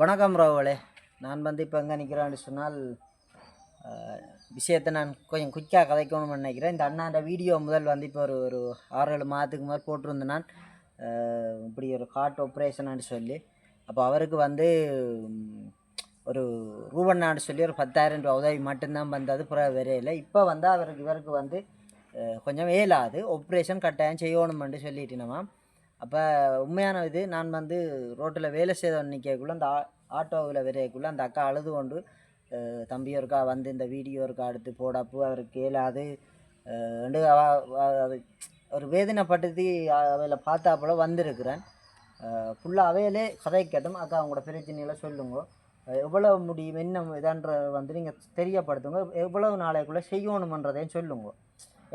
வணக்கம் ராவலே. நான் வந்து இப்போ எங்கே நிற்கிறேன்னு சொன்னால் விஷயத்தை நான் கொஞ்சம் குயிக்காக கதைக்கணும்னு நினைக்கிறேன். இந்த அண்ணாண்ட வீடியோ முதல் வந்து இப்போ ஒரு ஒரு ஆறு ஏழு மாதத்துக்கு முதல் போட்டிருந்தேன் நான் இப்படி ஒரு ஹார்ட் ஆப்ரேஷனான்னு சொல்லி அப்போ அவருக்கு வந்து ஒரு ரூபண்ணான்னு சொல்லி ஒரு பத்தாயிரம் ரூபா உதவி மட்டும்தான் வந்தது பிறகு வரையில இப்போ வந்து அவருக்கு இவருக்கு வந்து கொஞ்சம் ஏலாது ஆப்ரேஷன் கட்டாயம் செய்யணுமென்று சொல்லிட்டினோமா அப்போ உண்மையான இது நான் வந்து ரோட்டில் வேலை செய்த நிற்கக்குள்ள அந்த ஆட்டோவில் விரையக்குள்ளே அந்த அக்கா அழுது கொண்டு தம்பியோருக்கா தம்பி ஒருக்கா வந்து இந்த வீடியோ இருக்கா எடுத்து போடப்பு அவருக்கு கேளாது ரெண்டு அது ஒரு வேதனைப்படுத்தி அவையில் பார்த்தா போல வந்திருக்கிறேன். ஃபுல்லாக அவையிலே கதை கேட்டோம் அக்கா அவங்களோட பிரச்சனையெல்லாம் சொல்லுங்க. எவ்வளோ முடியும் என்ன இதான்ற வந்து நீங்கள் தெரியப்படுத்துங்க எவ்வளவு நாளைக்குள்ளே செய்யணுமன்றதையும் சொல்லுங்க.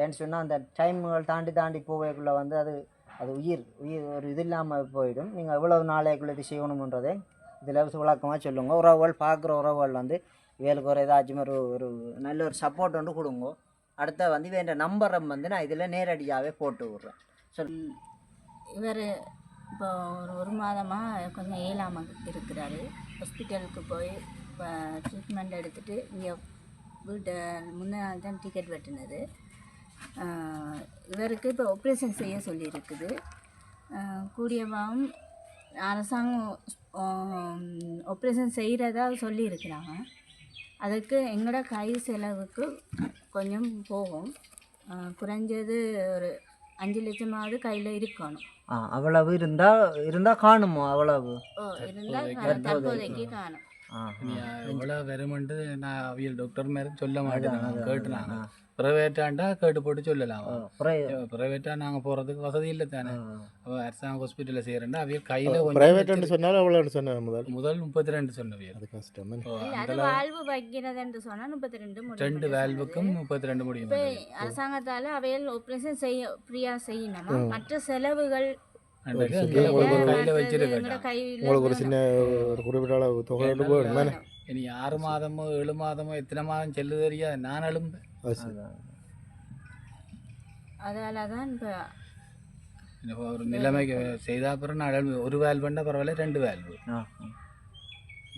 ஏன்னு சொன்னால் அந்த டைம்கள் தாண்டி தாண்டி போகக்குள்ளே வந்து அது அது உயிர் உயிர் ஒரு இது இல்லாமல் போயிடும். நீங்கள் எவ்வளவு நாளைக்குள்ளே இது செய்யணுமன்றதை இதில் விளக்கமாக சொல்லுங்க. உறவுகள் பார்க்குற உறவுகள் வந்து இவளுக்கு ஒரு ஏதாச்சும் ஒரு ஒரு நல்ல ஒரு சப்போர்ட் ஒன்று கொடுங்க. அடுத்த வந்து வேண்ட நம்பரை வந்து நான் இதில் நேரடியாகவே போட்டு விட்றேன். சொல். இவர் இப்போ ஒரு ஒரு மாதமாக கொஞ்சம் இயலாமல் இருக்கிறாரு. ஹாஸ்பிட்டலுக்கு போய் இப்போ ட்ரீட்மெண்ட் எடுத்துகிட்டு இங்கே வீட்டை முந்தின நாள் தான் டிக்கெட் வெட்டினது. இவருக்கு இப்போ ஆப்ரேஷன் செய்ய சொல்லியிருக்குது. ஆஹ் கூடியவாவும் அரசாங்கம் ஆப்ரேஷன் செய்கிறதா சொல்லியிருக்கிறாங்க. அதுக்கு எங்களோட கை செலவுக்கு கொஞ்சம் போகும். குறைஞ்சது ஒரு அஞ்சு லட்சமாவது கையில் இருக்கணும். அவ்வளவு இருந்தால் இருந்தால் காணுமோ அவ்வளவு? தற்போதைக்கு. காணும். எவ்வளோ வருமெண்டு நான் அவியல் டாக்டர் மாதிரி சொல்ல மாட்டேன். கேட்டுனாங்க. ப்ரைவேட்டாண்டா கேட்டு போட்டு சொல்லலாம் ப்ரைவேட்டாக நாங்கள் போகிறதுக்கு வசதி இல்லை தானே. அப்போ அரசாங்க ஹாஸ்பிட்டலில் செய்கிறேன்டா அவியல் கையில் பிரைவேட்னு சொன்னாலும் எவ்வளோன்னு சொன்னேன் முதல். முதல் முப்பத்தி ரெண்டு சொன்னவியல் அது கஷ்டம் வாழ்வு வைக்கிறது என்று சொன்னால் முப்பத்தி ரெண்டு ரெண்டு வேல்வுக்கும் முப்பத்தி ரெண்டு முடியும் அரசாங்கத்தால் அவையில் ஆப்ரேஷன் செய்ய ஃப்ரீயாக செய்யணுமா? மற்ற செலவுகள் உங்களுக்கு ஒரு சின்ன ஒரு குறிப்பிட்ட அளவு தொகை இனி ஆறு மாதமோ ஏழு மாதமோ எத்தனை மாதம் செல்லு தெரியாது. நான் எழும்பு அது சரி. அதால தான் இப்போ ஒரு நிலைமைக்கு செய்தா அப்புறம் நான் ஒரு வேல்வுன்னா பரவாயில்ல ரெண்டு வேல்வு.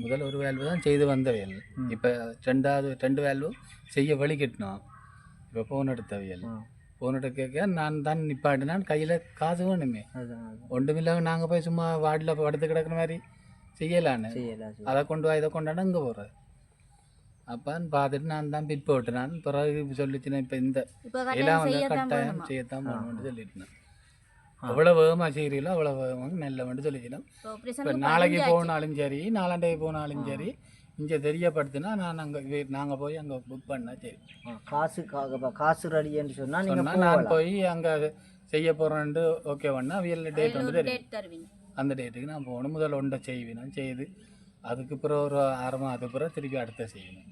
முதல் ஒரு வேல்வு தான் செய்து வந்த வேல். இப்போ ரெண்டாவது ரெண்டு வேல்வு செய்ய வழி கட்டினோம் இப்போ ஃபோன் எடுத்த வேல். ஃபோன் எடுக்க நான் தான் நிப்பாட்டினான் கையில் காசு வேணுமே. அதுதான் அதுதான். ஒன்றுமில்லாம நாங்கள் போய் சும்மா வார்டில் படுத்து கிடக்குற மாதிரி செய்யலான்னு. அதை கொண்டு வா இதை கொண்டாட அங்கே போகிறேன் அப்பான்னு பார்த்துட்டு நான் தான் பிட் போட்டுனான் பிறகு சொல்லிச்சுனா இப்போ இந்த எல்லாம் கட்டாயம் வந்து கட்டாயம் செய்யத்தான் போகணும்னு சொல்லிட்டுனேன் எவ்வளோ வேகமாக செய்கிறீங்களோ அவ்வளோ வேகமாக நல்லவன்ட்டு சொல்லிச்சுனா இப்போ இப்போ நாளைக்கு போனாலும் சரி நாளாண்டைக்கு போனாலும் சரி இங்கே தெரியப்படுத்தினா நான் அங்கே நாங்கள் போய் அங்கே புக் பண்ணா சரி. காசு காசு ரெடின்னு சொன்னால் நீங்கள் நான் போய் அங்கே செய்ய போகிறேன்ட்டு ஓகே பண்ணா அவியல் டேட் வந்து தெரியும் அந்த டேட்டுக்கு நான் போகணும். முதல்ல ஒன்றை செய்வேன். நான் செய்து அதுக்கு பிறகு ஒரு ஆறு மாதத்துக்கு பிறகு திருப்பி அடுத்த செய்யணும்.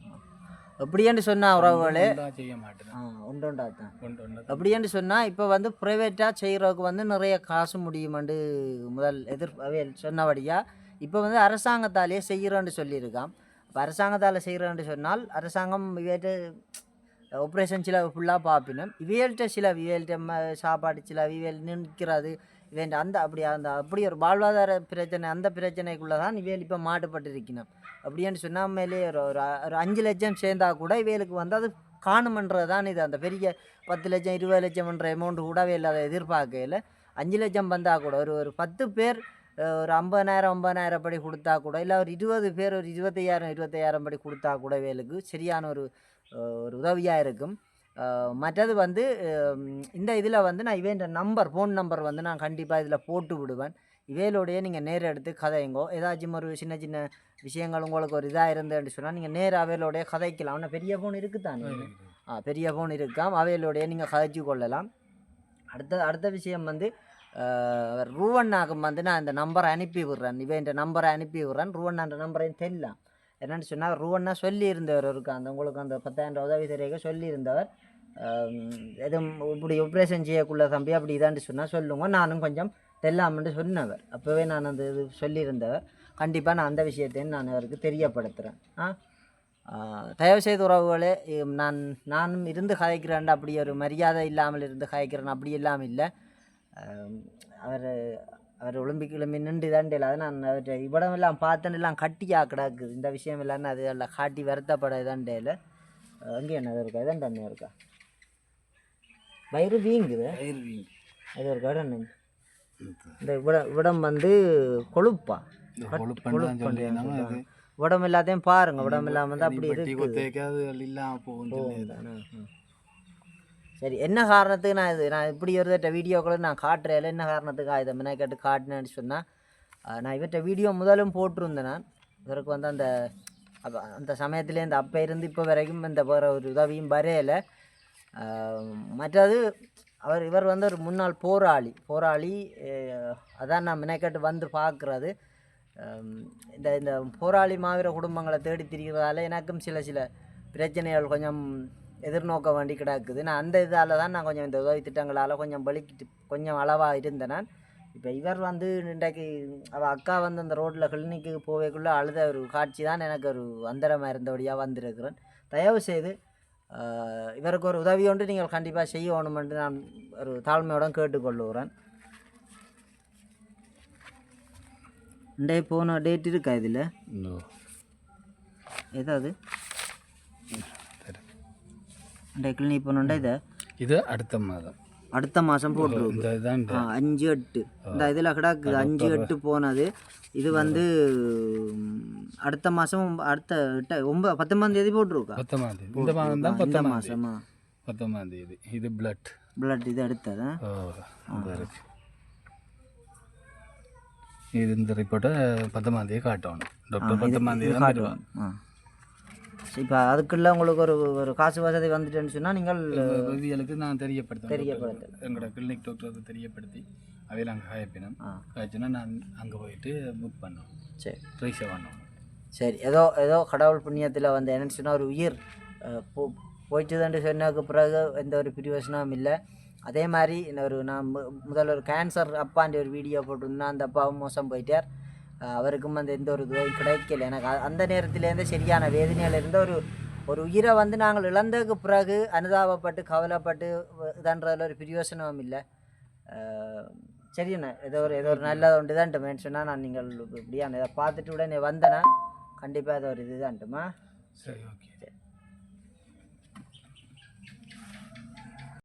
எப்படின்னு சொன்னா உறவுகளே. செய்ய மாட்டேன். ஆ உண்டுண்டா தான் ஒன்று ஒன்று. அப்படின்னு சொன்னால் இப்போ வந்து ப்ரைவேட்டாக செய்கிறதுக்கு வந்து நிறைய காசு முடியுமெண்டு முதல் எதிர் சொன்னபடியாக இப்போ வந்து அரசாங்கத்தாலேயே செய்கிறோன்னு சொல்லியிருக்கான் இப்போ அரசாங்கத்தால் செய்கிறோன்னு சொன்னால் அரசாங்கம் இவையிட்ட ஆப்ரேஷன் சில ஃபுல்லாக பார்ப்பினும் இவையல்கிட்ட சில இவையல்கிட்ட ம- சாப்பாடு சில இவையல் நிற்கிறது. இவன் அந்த அப்படி அந்த அப்படி ஒரு வாழ்வாதார பிரச்சனை அந்த பிரச்சனைக்குள்ளே தான் இவையல் இப்போ மாட்டுப்பட்டிருக்கணும் அப்படின்னு சொன்னால் ஒரு ஒரு ஒரு அஞ்சு லட்சம் சேர்ந்தா கூட இவைகளுக்கு வந்து அது காணுமன்றது தான் இது. அந்த பெரிய பத்து லட்சம் இருபது லட்சம்ன்ற அமௌண்ட் கூடவே இல்லாத எதிர்பார்க்கையில் அஞ்சு லட்சம் வந்தால் கூட ஒரு ஒரு பத்து பேர் ஒரு ஐம்பதாயிரம் ஐம்பதாயிரம் படி கொடுத்தா கூட இல்லை ஒரு இருபது பேர் ஒரு இருபத்தையாயிரம் இருபத்தையாயிரம் படி கொடுத்தா கூட வேலுக்கு சரியான ஒரு ஒரு உதவியாக இருக்கும். மற்றது வந்து இந்த இதில் வந்து நான் இவன் நம்பர் ஃபோன் நம்பர் வந்து நான் கண்டிப்பாக இதில் போட்டு விடுவேன். இவையிலோடைய நீங்கள் நேர எடுத்து கதைங்கோ ஏதாச்சும் ஒரு சின்ன சின்ன விஷயங்கள் உங்களுக்கு ஒரு இதாக இருந்தேன்னு சொன்னால் நீங்கள் நேர அவையிலோடைய கதைக்கலாம். அவனை பெரிய ஃபோன் இருக்குதானே ஆ பெரிய ஃபோன் இருக்காம். அவையிலோடைய நீங்கள் கதைச்சு கொள்ளலாம். அடுத்த அடுத்த விஷயம் வந்து அஹ், ரூவண்ணாக்கு வந்து நான் இந்த நம்பரை அனுப்பி விடுறேன். இவன் நம்பரை அனுப்பி விடுறேன். ரூவண்ணான்ற நம்பரையும் தெரியலாம். என்னென்னு சொன்னால் ரூவண்ணா சொல்லியிருந்தவர் இருக்கு அந்த உங்களுக்கு அந்த பத்தாயிரம் ரூபா உதவி தெரிய சொல்லியிருந்தவர். எதுவும் இப்படி ஆப்ரேஷன் செய்யக்குள்ள தம்பி அப்படி இதான்னு சொன்னால் சொல்லுங்க. நானும் கொஞ்சம் தெல்லாமன்று சொன்னவர். அப்போவே நான் அந்த இது சொல்லியிருந்தவர். கண்டிப்பாக நான் அந்த விஷயத்தையும் நான் அவருக்கு தெரியப்படுத்துகிறேன் ஆ? தயவுசெய்து உறவுகளே நான் நானும் இருந்து கதைக்கிறேன் அப்படி ஒரு மரியாதை இல்லாமல் இருந்து கதைக்கிறேன். அப்படி இல்லாமல் இல்லை. அவர் அவர் ஒலிம்பிக்கில் நின்று இதாண்டில் அதை நான் அவர்கிட்ட இவ்வளவு எல்லாம் பார்த்தேன்னு எல்லாம் கட்டியா கிடக்குது. இந்த விஷயம் இல்லைன்னு அது எல்லாம் காட்டி வருத்தப்பட இதாண்டையில் அங்கே என்ன இருக்கா? இதான் தண்ணி இருக்கா? வயிறு வீங்குது. அது ஒரு கடன் இந்த இவ்விடம் இவ்விடம் வந்து கொழுப்பா. அது உடம்பு எல்லாத்தையும் பாருங்க. உடம்பு இல்லாமல் வந்து அப்படி சொல்லி சரி என்ன காரணத்துக்கு நான் இது நான் இப்படி ஒரு வீடியோக்களை நான் காட்டுறேன். என்ன காரணத்துக்கு இதை மெனக்கட்டு காட்டினேன்னு சொன்னால் நான் இவர்கிட்ட வீடியோ முதலும் போட்டிருந்தேன் நான். இவருக்கு வந்து அந்த அந்த சமயத்துலேருந்து அப்போ இருந்து இப்போ வரைக்கும் இந்த வேறு ஒரு உதவியும் வரையல. மற்றது அவர் இவர் வந்து ஒரு முன்னாள் போராளி. போராளி அதான் நான் மெனக்கட்டு வந்து பார்க்குறது. இந்த இந்த போராளி மாவீர குடும்பங்களை தேடி திரிகிறதால எனக்கும் சில சில பிரச்சனைகள் கொஞ்சம் எதிர்நோக்க வேண்டி கிடக்குது. நான் அந்த இதால் தான் நான் கொஞ்சம் இந்த உதவி திட்டங்களால் கொஞ்சம் வலிக்கிட்டு கொஞ்சம் அளவாக இருந்தேன் நான். இப்போ இவர் வந்து இன்றைக்கு அவள் அக்கா வந்து அந்த ரோட்டில் கிளினிக்கு போவேக்குள்ளே அழுத ஒரு காட்சி தான் எனக்கு ஒரு அந்தரமாக இருந்தபடியாக வந்திருக்கிறேன். தயவு செய்து இவருக்கு ஒரு உதவி ஒன்று நீங்கள் கண்டிப்பாக செய்யணும் என்று நான் ஒரு தாழ்மையுடன் கேட்டுக்கொள்ளுகிறேன் இன்றைய போன டேட் இருக்கா இதில்? ஏதாவது? இன்றைய கிளினிக் போனோண்டா இதை? இது அடுத்த மாதம். அடுத்த மாதம் ஆ, அஞ்சு எட்டு. இந்த இதில் கிடக்குது அஞ்சு எட்டு போனது. இது வந்து அடுத்த மாதம் அடுத்த எட்ட ஒன்பது பத்தொம்பதாம் தேதி போட்டிருக்கா? பத்தொம்பதாம் தேதி. இந்த மாதம் தான் இந்த மாதமா பத்தொம்பதாம் தேதி. இது பிளட் பிளட் இது அடுத்ததா? இருக்கு. இது இந்த ரிப்போர்ட்டை பத்தொம்பதாம் தேதி காட்டணும். டாக்டர் பத்தொம்பதாம் தேதி தான் இப்போ அதுக்குள்ள உங்களுக்கு ஒரு ஒரு காசு வசதி வந்துட்டுன்னு சொன்னால் நீங்கள் விவியலுக்கு நான் தெரியப்படுத்தேன் தெரியப்படுத்தல். டாக்டர். எங்களோட கிளினிக் டாக்டருக்கு தெரியப்படுத்தி அவையில் அங்கே காயப்பினோம். காய்ச்சினா நான் அங்கே போயிட்டு புக் பண்ணோம் சரி. ப்ரைஸை பண்ணோம் சரி ஏதோ ஏதோ கடவுள் புண்ணியத்தில் வந்து என்னன்னு சொன்னால் ஒரு உயிர் போ போயிட்டுதான்னு சொன்னதுக்கு பிறகு எந்த ஒரு பிரியோசனமும் இல்லை. அதே மாதிரி ஒரு நான் முதல்ல ஒரு கேன்சர் அப்பாண்டி ஒரு வீடியோ போட்டிருந்தேன். அந்த அப்பாவும் மோசம் போயிட்டார். அவருக்கும் வந்து எந்த ஒரு உதவியும் கிடைக்கல. எனக்கு அந்த நேரத்திலேருந்து சரியான வேதனையில் இருந்த ஒரு ஒரு உயிரை வந்து நாங்கள் இழந்ததுக்கு பிறகு அனுதாபப்பட்டு கவலைப்பட்டு இதான்றதில் ஒரு பிரியோசனமும் இல்லை. சரிண்ணே ஏதோ ஒரு ஏதோ ஒரு நல்லது உண்டு தான் சொன்னால் நான் நீங்கள் இப்படியான இதை பார்த்துட்டு உடனே வந்தேன்னா கண்டிப்பாக ஏதோ ஒரு இதுதான்ட்டுமா? சரி ஓகே